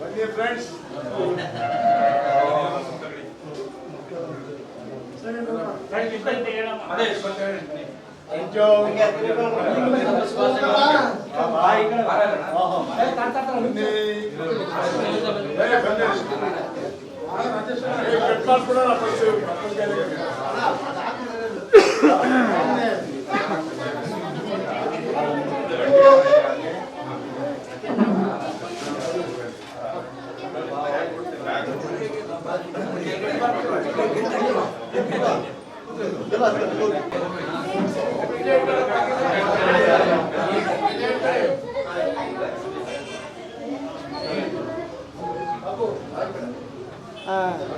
ಬನ್ನಿ friends thank you ಬನ್ನಿ ಬೇರೆ ಬನ್ನಿ ಏ, ಕಟ್ ಮಾಡ್ಬಿಡೋಣ ಫಸ್ಟ್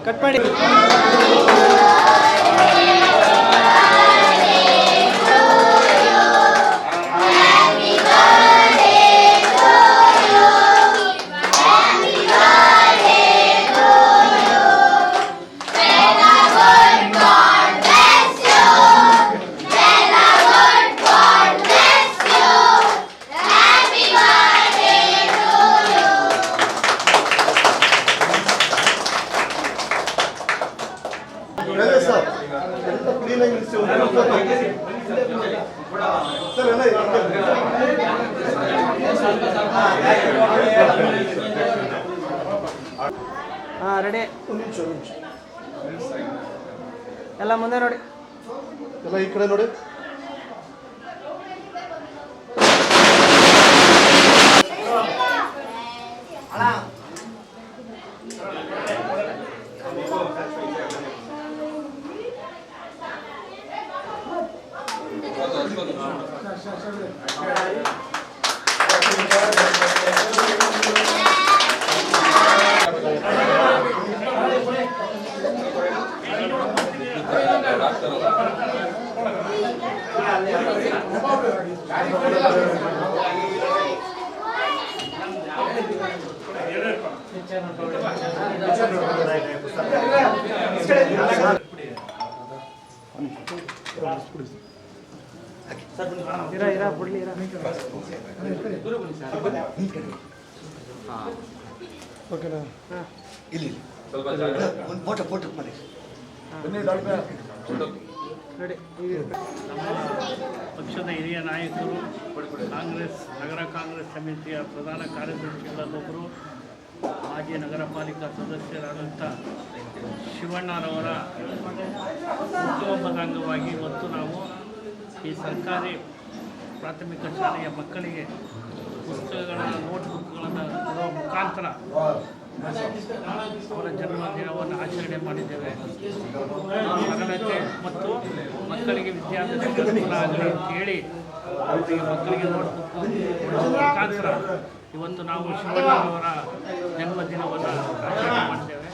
கட் பண்ணி ಸರ್. ಎಂತ ಕ್ಲೀನಾಗಿ ನಿಲ್ಲಿಸಿ. ಸರ್ ಎಲ್ಲ ಹಾಂ ರೆಡಿ ಒಂದು ನಿಮಿಷ ಒಂದು ನಿಮಿಷ. ಎಲ್ಲ ಮುಂದೆ ನೋಡಿ. ಎಲ್ಲ ಈ ಕಡೆ ನೋಡಿ. ಓಕೆನಾ ಇಲ್ಲಿ ಒಂದು ಫೋಟೋ ಫೋಟೋ ಮಾಡಿ ಬನ್ನಿ ಈಗ ಪಕ್ಷದ ಹಿರಿಯ ನಾಯಕರು, ಕಾಂಗ್ರೆಸ್, ನಗರ ಕಾಂಗ್ರೆಸ್ ಸಮಿತಿಯ ಪ್ರಧಾನ ಕಾರ್ಯದರ್ಶಿಗಳಲ್ಲೊಬ್ಬರು ಮಾಜಿ ನಗರ ಪಾಲಿಕಾ ಸದಸ್ಯರಾದಂಥ ಶಿವಣ್ಣರವರ ಹುಟ್ಟುಹಬ್ಬದ ಅಂಗವಾಗಿ ಇವತ್ತು ನಾವು ಈ ಸರ್ಕಾರಿ ಪ್ರಾಥಮಿಕ ಶಾಲೆಯ ಮಕ್ಕಳಿಗೆ ಪುಸ್ತಕಗಳನ್ನು ನೋಟ್ಬುಕ್ಗಳನ್ನು ಕೊಡುವ ಮುಖಾಂತರ ಅವರ ಜನ್ಮದಿನವನ್ನು ಆಚರಣೆ ಮಾಡಿದ್ದೇವೆ. ಸರಳತೆ ಮತ್ತು ಮಕ್ಕಳಿಗೆ ವಿದ್ಯಾಭ್ಯಾಸ ಅನುಕೂಲ ಆಗಲಿ ಅಂತ ಹೇಳಿ ಅವರಿಗೆ ಮಕ್ಕಳಿಗೆ ಮುಖಾಂತರ ಇವತ್ತು ನಾವು ಶಿವಣ್ಣವರ ಜನ್ಮದಿನವನ್ನು ಆಚರಣೆ ಮಾಡಿದ್ದೇವೆ.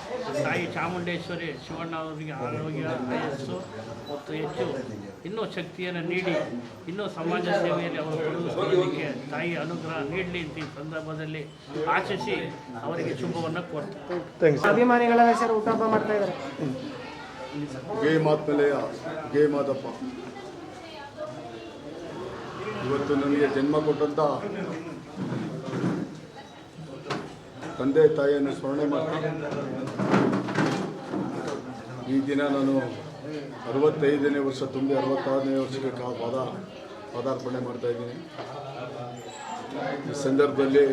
ತಾಯಿ ಚಾಮುಂಡೇಶ್ವರಿ ಶಿವಣ್ಣ ಅವರಿಗೆ ಆರೋಗ್ಯ, ಆಯಸ್ಸು ಮತ್ತು ಹೆಚ್ಚು ಇನ್ನೂ ಶಕ್ತಿಯನ್ನು ನೀಡಿ, ಇನ್ನೂ ಸಮಾಜ ಸೇವೆಯಲ್ಲಿ ಅವರು ತಾಯಿ ಅನುಗ್ರಹ ನೀಡಲಿ ಅಂತ ಈ ಸಂದರ್ಭದಲ್ಲಿ ಆಶಿಸಿ ಅವರಿಗೆ ಶುಭವನ್ನು ಕೊಡ್ತೇವೆ ಅಭಿಮಾನಿಗಳ ಹೆಸರು ಊಟ ಮಾಡ್ತಾ ಇದ್ದಾರೆ. ಗೇ ಮಾತ್ಮಲೆಯ ಗೇ ಮಾದಪ್ಪ. ಇವತ್ತು ನನಗೆ ಜನ್ಮ ಕೊಟ್ಟಂತ ತಂದೆ ತಾಯಿಯನ್ನು ಸ್ಮರಣೆ ಮಾಡ್ತಾ ಈ ದಿನ ನಾನು ಅರವತ್ತೈದನೇ ವರ್ಷ ತುಂಬಿ ಅರವತ್ತಾರನೇ ವರ್ಷಕ್ಕೆ ಕಾ ಪದ ಪದಾರ್ಪಣೆ ಮಾಡ್ತಾ ಇದ್ದೀನಿ. ಈ ಸಂದರ್ಭದಲ್ಲಿ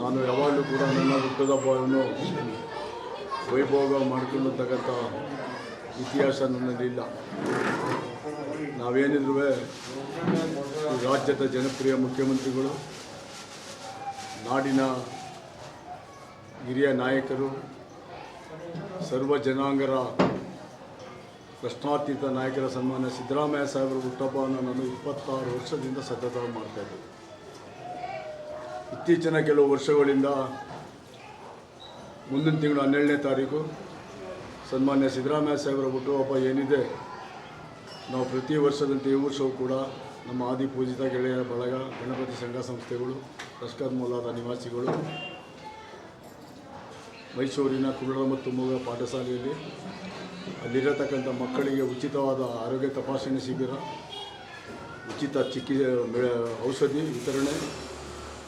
ನಾನು ಯಾವಾಗಲೂ ಕೂಡ ನನ್ನ ಹುಟ್ಟದ ಹಬ್ಬವನ್ನು ವೈಭೋಗ ಮಾಡ್ಕೊಳ್ಳತಕ್ಕಂಥ ಇತಿಹಾಸ ನನ್ನಲ್ಲಿಲ್ಲ ನಾವೇನಿದ್ರೂ ರಾಜ್ಯದ ಜನಪ್ರಿಯ ಮುಖ್ಯಮಂತ್ರಿಗಳು, ನಾಡಿನ ಹಿರಿಯ ನಾಯಕರು, ಸರ್ವ ಜನಾಂಗರ ಪ್ರಶ್ನಾತೀತ ನಾಯಕರ ಸನ್ಮಾನ್ಯ ಸಿದ್ದರಾಮಯ್ಯ ಸಾಹೇಬರ ಹುಟ್ಟಬ್ಬವನ್ನು ನಾನು ಇಪ್ಪತ್ತಾರು ವರ್ಷದಿಂದ ಸತತ ಮಾಡ್ತಾಯಿದ್ದೆ ಇತ್ತೀಚಿನ ಕೆಲವು ವರ್ಷಗಳಿಂದ ಮುಂದಿನ ತಿಂಗಳು ಹನ್ನೆರಡನೇ ತಾರೀಕು ಸನ್ಮಾನ್ಯ ಸಿದ್ದರಾಮಯ್ಯ ಸಾಹೇಬರ ಹುಟ್ಟುಹಬ್ಬ ಏನಿದೆ, ನಾವು ಪ್ರತಿ ವರ್ಷದಂತೆ ಈ ವರ್ಷವೂ ಕೂಡ ನಮ್ಮ ಆದಿ ಪೂಜಿತ ಗೆಳೆಯರ ಬಳಗ, ಗಣಪತಿ ಸಂಘ ಸಂಸ್ಥೆಗಳು ಲಷ್ಕರ್ ಮೂಲದ ನಿವಾಸಿಗಳು ಮೈಸೂರಿನ ಕುರುಳ ಮತ್ತು ಮೂಗ ಪಾಠಶಾಲೆಯಲ್ಲಿ ಅಲ್ಲಿರತಕ್ಕಂಥ ಮಕ್ಕಳಿಗೆ ಉಚಿತವಾದ ಆರೋಗ್ಯ ತಪಾಸಣೆ ಶಿಬಿರ, ಉಚಿತ ಚಿಕಿತ್ಸೆ ಔಷಧಿ ವಿತರಣೆ,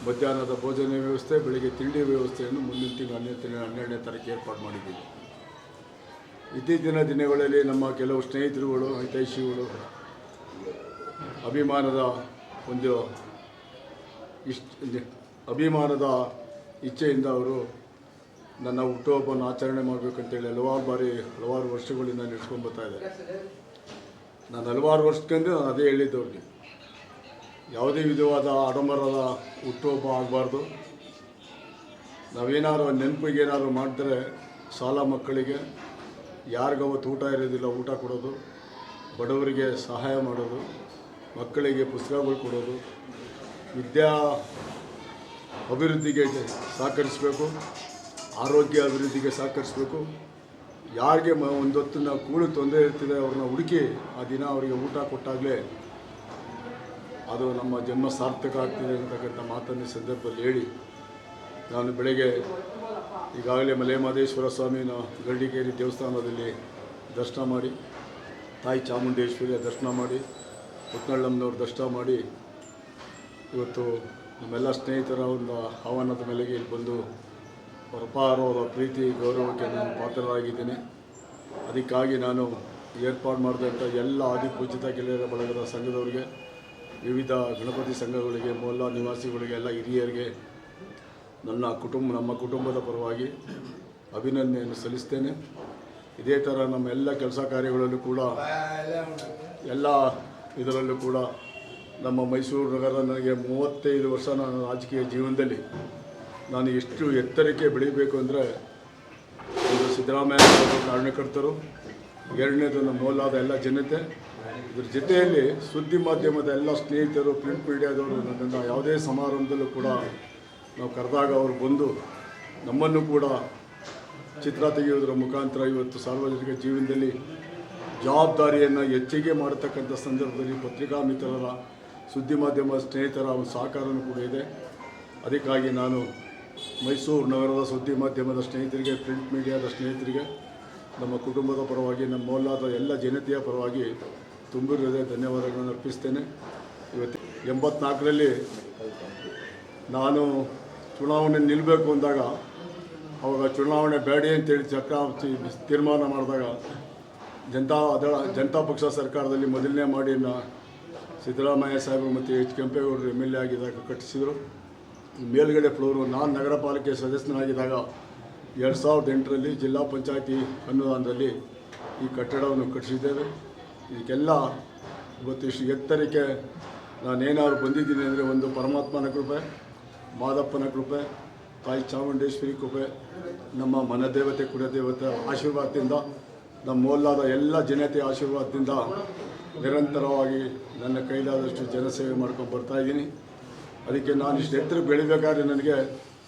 ಮಧ್ಯಾಹ್ನದ ಭೋಜನ ವ್ಯವಸ್ಥೆ, ಬೆಳಿಗ್ಗೆ ತಿಂಡಿ ವ್ಯವಸ್ಥೆಯನ್ನು ಮುಂದಿನ ತಿಂಗಳು ಹನ್ನೆರಡು ಹನ್ನೆರಡನೇ ತಾರೀಕು ಏರ್ಪಾಡು ಮಾಡಿದ್ದೀವಿ. ಇತ್ತೀಚಿನ ದಿನಗಳಲ್ಲಿ ನಮ್ಮ ಕೆಲವು ಸ್ನೇಹಿತರುಗಳು, ಹಿತೈಷಿಗಳು ಅಭಿಮಾನದ ಒಂದು ಇಷ್ಟ ಅಭಿಮಾನದ ಇಚ್ಛೆಯಿಂದ ಅವರು ನನ್ನ ಹುಟ್ಟುಹಬ್ಬನ ಆಚರಣೆ ಮಾಡಬೇಕಂತೇಳಿ ಹಲವಾರು ಬಾರಿ, ಹಲವಾರು ವರ್ಷಗಳಿಂದ ನಡೆಸ್ಕೊಂಡು ಬರ್ತಾ ನಾನು ಹಲವಾರು ವರ್ಷಕ್ಕಿಂತ ನಾನು ಅದೇ ಹೇಳಿದ್ದವ್ರಿಗೆ ಯಾವುದೇ ವಿಧವಾದ ಆಡಂಬರದ ಹುಟ್ಟುಹಬ್ಬ ಆಗಬಾರ್ದು. ನಾವೇನಾದ್ರು ನೆನಪಿಗೆ ಏನಾದ್ರು ಮಾಡಿದ್ರೆ ಸಾಲ ಮಕ್ಕಳಿಗೆ, ಯಾರಿಗಾವತ್ತು ಊಟ ಇರೋದಿಲ್ಲ, ಊಟ ಕೊಡೋದು, ಬಡವರಿಗೆ ಸಹಾಯ ಮಾಡೋದು, ಮಕ್ಕಳಿಗೆ ಪುಸ್ತಕಗಳು ಕೊಡೋದು, ವಿದ್ಯಾ ಅಭಿವೃದ್ಧಿಗೆ ಸಹಕರಿಸಬೇಕು. ಆರೋಗ್ಯ ಅಭಿವೃದ್ಧಿಗೆ ಸಹಕರಿಸಬೇಕು. ಯಾರಿಗೆ ಮ ಒಂದೊತ್ತಿನ ಕೂಳು ತೊಂದರೆ ಇರ್ತಿದೆ, ಅವ್ರನ್ನ ಹುಡುಕಿ ಆ ದಿನ ಅವರಿಗೆ ಊಟ ಕೊಟ್ಟಾಗಲೇ ಅದು ನಮ್ಮ ಜನ್ಮ ಸಾರ್ಥಕ ಆಗ್ತಿದೆ ಅಂತಕ್ಕಂಥ ಮಾತನ್ನು ಸಂದರ್ಭದಲ್ಲಿ ಹೇಳಿ, ನಾನು ಬೆಳಗ್ಗೆ ಈಗಾಗಲೇ ಮಲೆಮಹದೇಶ್ವರ ಸ್ವಾಮಿನ ಗರಡಿಗೇರಿ ದೇವಸ್ಥಾನದಲ್ಲಿ ದರ್ಶನ ಮಾಡಿ, ತಾಯಿ ಚಾಮುಂಡೇಶ್ವರಿಯ ದರ್ಶನ ಮಾಡಿ, ಪುಟ್ನಳ್ಳಮ್ಮನವ್ರ ದರ್ಶನ ಮಾಡಿ, ಇವತ್ತು ನಮ್ಮೆಲ್ಲ ಸ್ನೇಹಿತರ ಒಂದು ಆಹ್ವಾನದ ಮೇಲೆಗೆ ಇಲ್ಲಿ ಬಂದು ಅವರ ಪ್ರೀತಿ, ಗೌರವಕ್ಕೆ ನಾನು ಪಾತ್ರರಾಗಿದ್ದೇನೆ. ಅದಕ್ಕಾಗಿ ನಾನು ಏರ್ಪಾಡು ಮಾಡಿದಂಥ ಎಲ್ಲ ಆದಿಪೂಜಿತ ಗೆಳೆಯರ ಬಳಗದ ಸಂಘದವರಿಗೆ, ವಿವಿಧ ಗಣಪತಿ ಸಂಘಗಳಿಗೆ ಮೊಲ್ಲ ನಿವಾಸಿಗಳಿಗೆ ಎಲ್ಲ ಹಿರಿಯರಿಗೆ, ನನ್ನ ಕುಟುಂಬ, ನಮ್ಮ ಕುಟುಂಬದ ಪರವಾಗಿ ಅಭಿನಂದನೆಯನ್ನು ಸಲ್ಲಿಸ್ತೇನೆ. ಇದೇ ಥರ ನಮ್ಮ ಎಲ್ಲ ಕೆಲಸ ಕಾರ್ಯಗಳಲ್ಲೂ ಕೂಡ, ಎಲ್ಲ ಇದರಲ್ಲೂ ಕೂಡ ನಮ್ಮ ಮೈಸೂರು ನಗರ ನನಗೆ ಮೂವತ್ತೈದು ವರ್ಷ ನಾನು ರಾಜಕೀಯ ಜೀವನದಲ್ಲಿ ನಾನು ಎಷ್ಟು ಎತ್ತರಕ್ಕೆ ಬೆಳೀಬೇಕು ಅಂದರೆ ಒಂದು ಸಿದ್ದರಾಮಯ್ಯ ಕಾರಣಕರ್ತರು, ಎರಡನೇದು ನಮ್ಮ ಮೌಲಾದ ಎಲ್ಲ ಜನತೆ. ಇದ್ರ ಜೊತೆಯಲ್ಲಿ ಸುದ್ದಿ ಮಾಧ್ಯಮದ ಎಲ್ಲ ಸ್ನೇಹಿತರು ಪ್ರಿಂಟ್ ಮೀಡಿಯಾದವರು ನನ್ನ ಯಾವುದೇ ಸಮಾರಂಭದಲ್ಲೂ ಕೂಡ ನಾವು ಕರೆದಾಗ ಅವರು ಬಂದು ನಮ್ಮನ್ನು ಕೂಡ ಚಿತ್ರ ತೆಗೆಯೋದರ ಮುಖಾಂತರ ಇವತ್ತು ಸಾರ್ವಜನಿಕ ಜೀವನದಲ್ಲಿ ಜವಾಬ್ದಾರಿಯನ್ನು ಹೆಚ್ಚಿಗೆ ಮಾಡತಕ್ಕಂಥ ಸಂದರ್ಭದಲ್ಲಿ ಪತ್ರಿಕಾ ಮಿತ್ರರ ಸುದ್ದಿ ಮಾಧ್ಯಮ ಸ್ನೇಹಿತರ ಒಂದು ಸಹಕಾರನೂ ಕೂಡ ಇದೆ. ಅದಕ್ಕಾಗಿ ನಾನು ಮೈಸೂರು ನಗರದ ಸುದ್ದಿ ಮಾಧ್ಯಮದ ಸ್ನೇಹಿತರಿಗೆ ಪ್ರಿಂಟ್ ಮೀಡಿಯಾದ ಸ್ನೇಹಿತರಿಗೆ, ನಮ್ಮ ಕುಟುಂಬದ ಪರವಾಗಿ, ನಮ್ಮ ಮೌಲ್ಯದ ಎಲ್ಲ ಜನತೆಯ ಪರವಾಗಿ ತುಂಬಿರುವುದೇ ಧನ್ಯವಾದಗಳನ್ನು ಅರ್ಪಿಸ್ತೇನೆ. ಇವತ್ತು ಎಂಬತ್ನಾಲ್ಕರಲ್ಲಿ ನಾನು ಚುನಾವಣೆ ನಿಲ್ಲಬೇಕು ಅಂದಾಗ, ಅವಾಗ ಚುನಾವಣೆ ಬೇಡಿ ಅಂತೇಳಿ ಚಕ್ರ ತೀರ್ಮಾನ ಮಾಡಿದಾಗ, ಜನತಾ ಅದಳ ಜನತಾ ಪಕ್ಷ ಸರ್ಕಾರದಲ್ಲಿ ಮೊದಲನೇ ಮಾಡಿ ಸಿದ್ದರಾಮಯ್ಯ ಸಾಹೇಬರು ಮತ್ತು ಎಚ್ ಕೆಂಪೇಗೌಡರು ಎಂ ಎಲ್ ಎ ಆಗಿದ್ದಾಗ ಕಟ್ಟಿಸಿದರು. ಮೇಲ್ಗಡೆ ಫ್ಲೋರು ನಾನು ನಗರ ಪಾಲಿಕೆ ಸದಸ್ಯನಾಗಿದ್ದಾಗ ಎರಡು ಸಾವಿರದ ಎಂಟರಲ್ಲಿ ಜಿಲ್ಲಾ ಪಂಚಾಯತಿ ಅನುದಾನದಲ್ಲಿ ಈ ಕಟ್ಟಡವನ್ನು ಕಟ್ಟಿಸಿದ್ದೇವೆ. ಇದಕ್ಕೆಲ್ಲ ಇವತ್ತು ಇಷ್ಟು ಎತ್ತರಕ್ಕೆ ನಾನೇನಾದ್ರು ಬಂದಿದ್ದೀನಿ ಅಂದರೆ ಒಂದು ಪರಮಾತ್ಮನ ಕೃಪೆ, ಮಾದಪ್ಪನ ಕೃಪೆ, ತಾಯಿ ಚಾಮುಂಡೇಶ್ವರಿ ಕೃಪೆ, ನಮ್ಮ ಮನದೇವತೆ, ಕುಲದೇವತೆ ಆಶೀರ್ವಾದದಿಂದ, ನಮ್ಮ ಮೊಲ್ಲಾದ ಎಲ್ಲ ಜನತೆಯ ಆಶೀರ್ವಾದದಿಂದ ನಿರಂತರವಾಗಿ ನನ್ನ ಕೈಲಾದಷ್ಟು ಜನಸೇವೆ ಮಾಡ್ಕೊಂಡು ಬರ್ತಾ ಇದ್ದೀನಿ. ಅದಕ್ಕೆ ನಾನು ಇಷ್ಟು ಎತ್ತರ ಬೆಳಿಬೇಕಾದ್ರೆ ನನಗೆ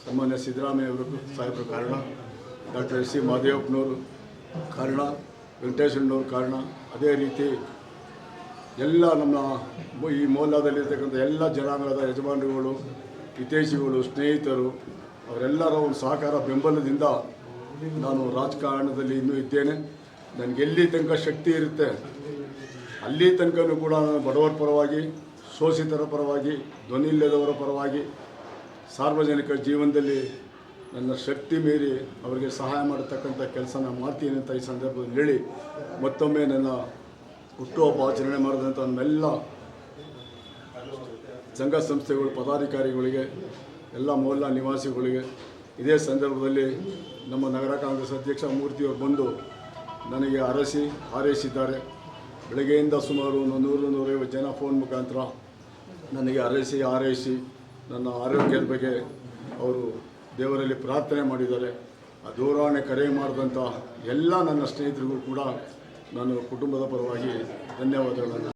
ಸಾಮಾನ್ಯ ಸಿದ್ದರಾಮಯ್ಯ ಅವರು ಸಾಹೇಬರು ಕಾರಣ, ಡಾಕ್ಟರ್ ಎಸ್ ಸಿ ಮಹದೇವಪ್ಪನವರು ಕಾರಣ ವೆಂಕಟೇಶ್ವರನವ್ರ ಕಾರಣ. ಅದೇ ರೀತಿ ಎಲ್ಲ ನಮ್ಮ ಈ ಮೌಲ್ಯದಲ್ಲಿರ್ತಕ್ಕಂಥ ಎಲ್ಲ ಜನಾಂಗದ ಯಜಮಾನರುಗಳು, ಹಿತೈಷಿಗಳು, ಸ್ನೇಹಿತರು, ಅವರೆಲ್ಲರ ಒಂದು ಸಹಕಾರ ಬೆಂಬಲದಿಂದ ನಾನು ರಾಜಕಾರಣದಲ್ಲಿ ಇನ್ನೂ ಇದ್ದೇನೆ. ನನಗೆ ಎಲ್ಲಿ ತನಕ ಶಕ್ತಿ ಇರುತ್ತೆ, ಅಲ್ಲಿ ತನಕನೂ ಕೂಡ ನಾನು ಬಡವರ ಪರವಾಗಿ ಶೋಷಿತರ ಪರವಾಗಿ ಧ್ವನಿ ಇಲ್ಲದವರ ಪರವಾಗಿ ಸಾರ್ವಜನಿಕ ಜೀವನದಲ್ಲಿ ನನ್ನ ಶಕ್ತಿ ಮೀರಿ ಅವರಿಗೆ ಸಹಾಯ ಮಾಡತಕ್ಕಂಥ ಕೆಲಸನ ಮಾಡ್ತೀನಿ ಅಂತ ಈ ಸಂದರ್ಭದಲ್ಲಿ ಹೇಳಿ ಮತ್ತೊಮ್ಮೆ ನನ್ನ ಹುಟ್ಟುಹಬ್ಬ ಆಚರಣೆ ಮಾಡಿದಂಥ ನಮ್ಮೆಲ್ಲ ಸಂಘ ಸಂಸ್ಥೆಗಳು, ಪದಾಧಿಕಾರಿಗಳಿಗೆ, ಎಲ್ಲ ಮೌಲ್ಯ ನಿವಾಸಿಗಳಿಗೆ ಇದೇ ಸಂದರ್ಭದಲ್ಲಿ ನಮ್ಮ ನಗರ ಕಾಂಗ್ರೆಸ್ ಅಧ್ಯಕ್ಷ ಮೂರ್ತಿಯವರು ಬಂದು ನನಗೆ ಅರಸಿ ಹಾರೈಸಿದ್ದಾರೆ. ಬೆಳಗ್ಗೆಯಿಂದ ಸುಮಾರು ಒಂದು ನೂರು ನೂರೈವತ್ತು ಜನ ಫೋನ್ ಮುಖಾಂತರ ನನಗೆ ಹರೈಸಿ ಹಾರೈಸಿ ನನ್ನ ಆರೋಗ್ಯದ ಬಗ್ಗೆ ಅವರು ದೇವರಲ್ಲಿ ಪ್ರಾರ್ಥನೆ ಮಾಡಿದ್ದಾರೆ. ಆ ದೂರವಾಣಿ ಕರೆ ಮಾಡಿದಂಥ ಎಲ್ಲ ನನ್ನ ಸ್ನೇಹಿತರಿಗೂ ಕೂಡ ನಾನು ಕುಟುಂಬದ ಪರವಾಗಿ ಧನ್ಯವಾದಗಳನ್ನು